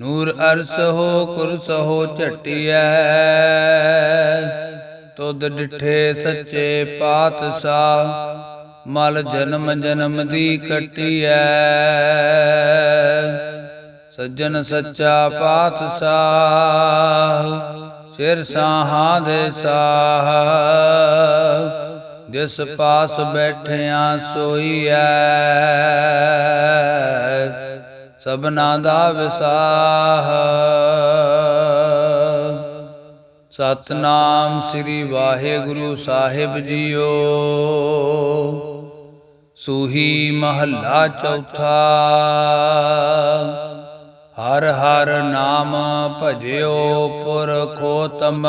ਨੂਰ ਅਰਸ ਹੋ, ਕੁਰਸ ਹੋ, ਝਟਿਐ। ਤੁਧ ਡਿਠੇ ਸੱਚੇ ਪਾਤਸ਼ਾਹ, ਮਲ ਜਨਮ ਜਨਮ ਦੀ ਕਟਿਐ ਸੱਜਣ ਸੱਚਾ ਪਾਤਸ਼ਾਹ, ਸਿਰ ਸਾਹਾਂ ਦੇ ਸਾਹ। ਜਿਸ ਪਾਸ ਬੈਠਿਆ ਸੋਈਐ ਸਭਨਾ ਦਾ ਵਿਸਾਹ। ਸਤਨਾਮ ਸ੍ਰੀ ਵਾਹਿਗੁਰੂ ਸਾਹਿਬ ਜੀਓ। ਸੂਹੀ ਮਹੱਲਾ ਚੌਥਾ। ਹਰ ਹਰ ਨਾਮ ਭਜਿਓ ਪੁਰਖੋਤਮ,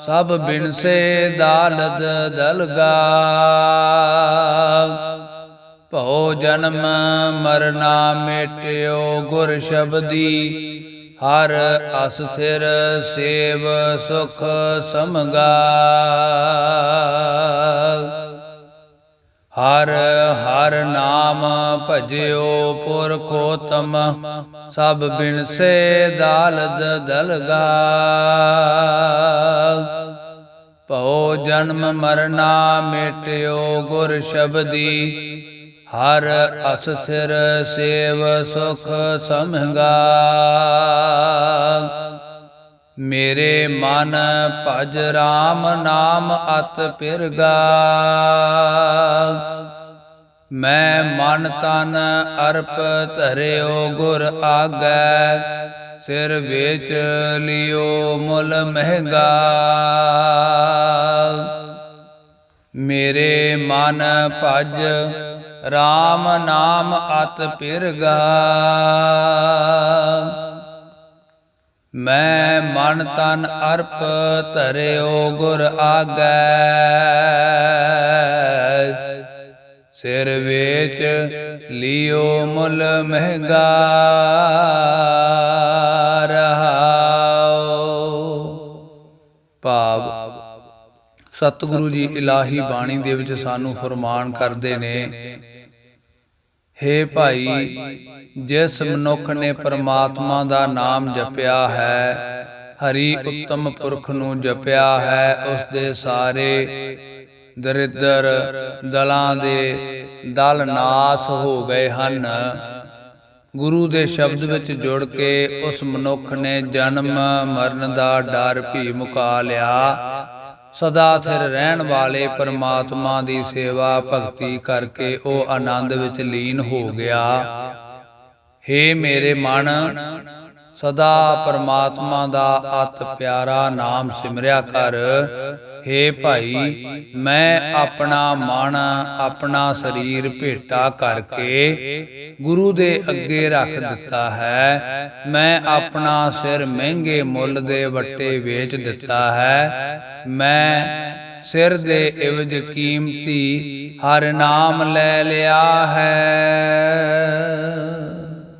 ਸਭ ਬਿਨਸੇ ਦਾਲਦ ਦਲਗਾ। ਜਨਮ ਮਰਨਾ ਮੇਟਿਓ ਗੁਰ ਸ਼ਬਦੀ। ਹਰ ਅਸਥਿਰ ਸੇਵ ਸੁਖ ਸਮਗਾ ਹਰ ਹਰ ਨਾਮ ਭਜਿਓ ਪੁਰਖੋਤਮ, ਸਭ ਬਿਨਸੇ ਦਾਲਦ ਦਲਗਾ ਭਉ ਜਨਮ ਮਰਨਾ ਮਿਟਿਓ ਗੁਰ ਸ਼ਬਦੀ ਹਰ ਅਸ ਸਿਰ ਸੇਵ ਸੁਖ ਸਮਗਾ ਮੇਰੇ ਮਨ ਭਜ RAM ਨਾਮ ਅਤ ਪਿਰਗਾ। ਮੈਂ ਮਨ ਤਨ ਅਰਪ ਧਰਿਓ ਗੁਰ ਆਗੈ। ਸਿਰ ਵੇਚ ਲਿਓ ਮੁੱਲ ਮਹਿੰਗਾ। ਮੇਰੇ ਮਨ ਭਜ RAM ਨਾਮ ਅਤ ਪਿਰਗਾ। ਮੈਂ ਮਨ ਤਨ ਅਰਪ ਧਰਿਓ ਗੁਰ ਆਗੈ। ਸਿਰ ਵੇਚ ਲਿਓ ਮੁਲ ਮਹਿੰਗਾ ਰਹਾਉ ਭਾਵ ਸਤਿਗੁਰੂ ਜੀ ਇਲਾਹੀ ਬਾਣੀ ਦੇ ਵਿੱਚ ਸਾਨੂੰ ਫਰਮਾਨ ਕਰਦੇ ਨੇ ਹੇ ਭਾਈ, ਜਿਸ ਮਨੁੱਖ ਨੇ ਪ੍ਰਮਾਤਮਾ ਦਾ ਨਾਮ ਜਪਿਆ ਹੈ, ਹਰੀ ਉੱਤਮ ਪੁਰਖ ਨੂੰ ਜਪਿਆ ਹੈ, ਉਸ ਦੇ ਸਾਰੇ ਦਰਿਦਰ ਦਲਾਂ ਦੇ ਦਲ ਨਾਸ ਹੋ ਗਏ ਹਨ। ਗੁਰੂ ਦੇ ਸ਼ਬਦ ਵਿੱਚ ਜੁੜ ਕੇ ਉਸ ਮਨੁੱਖ ਨੇ ਜਨਮ ਮਰਨ ਦਾ ਡਰ ਵੀ ਮੁਕਾ ਲਿਆ। ਸਦਾ ਥਿਰ ਰਹਿਣ ਵਾਲੇ ਪਰਮਾਤਮਾ ਦੀ ਸੇਵਾ ਭਗਤੀ ਕਰਕੇ ਉਹ ਆਨੰਦ ਵਿੱਚ ਲੀਨ ਹੋ ਗਿਆ। ਹੇ ਮੇਰੇ ਮਨ, ਸਦਾ ਪਰਮਾਤਮਾ ਦਾ ਅਤ ਪਿਆਰਾ ਨਾਮ ਸਿਮਰਿਆ ਕਰ। ਹੇ ਭਾਈ, ਮੈਂ ਆਪਣਾ ਮਨ ਆਪਣਾ ਸਰੀਰ ਭੇਟਾ ਕਰਕੇ ਗੁਰੂ ਦੇ ਅੱਗੇ ਰੱਖ ਦਿੱਤਾ ਹੈ। ਮੈਂ ਆਪਣਾ ਸਿਰ ਮਹਿੰਗੇ ਮੁੱਲ ਦੇ ਵੱਟੇ ਵੇਚ ਦਿੱਤਾ ਹੈ। ਮੈਂ ਸਿਰ ਦੇ ਇਵਜ ਕੀਮਤੀ ਹਰ ਨਾਮ ਲੈ ਲਿਆ ਹੈ।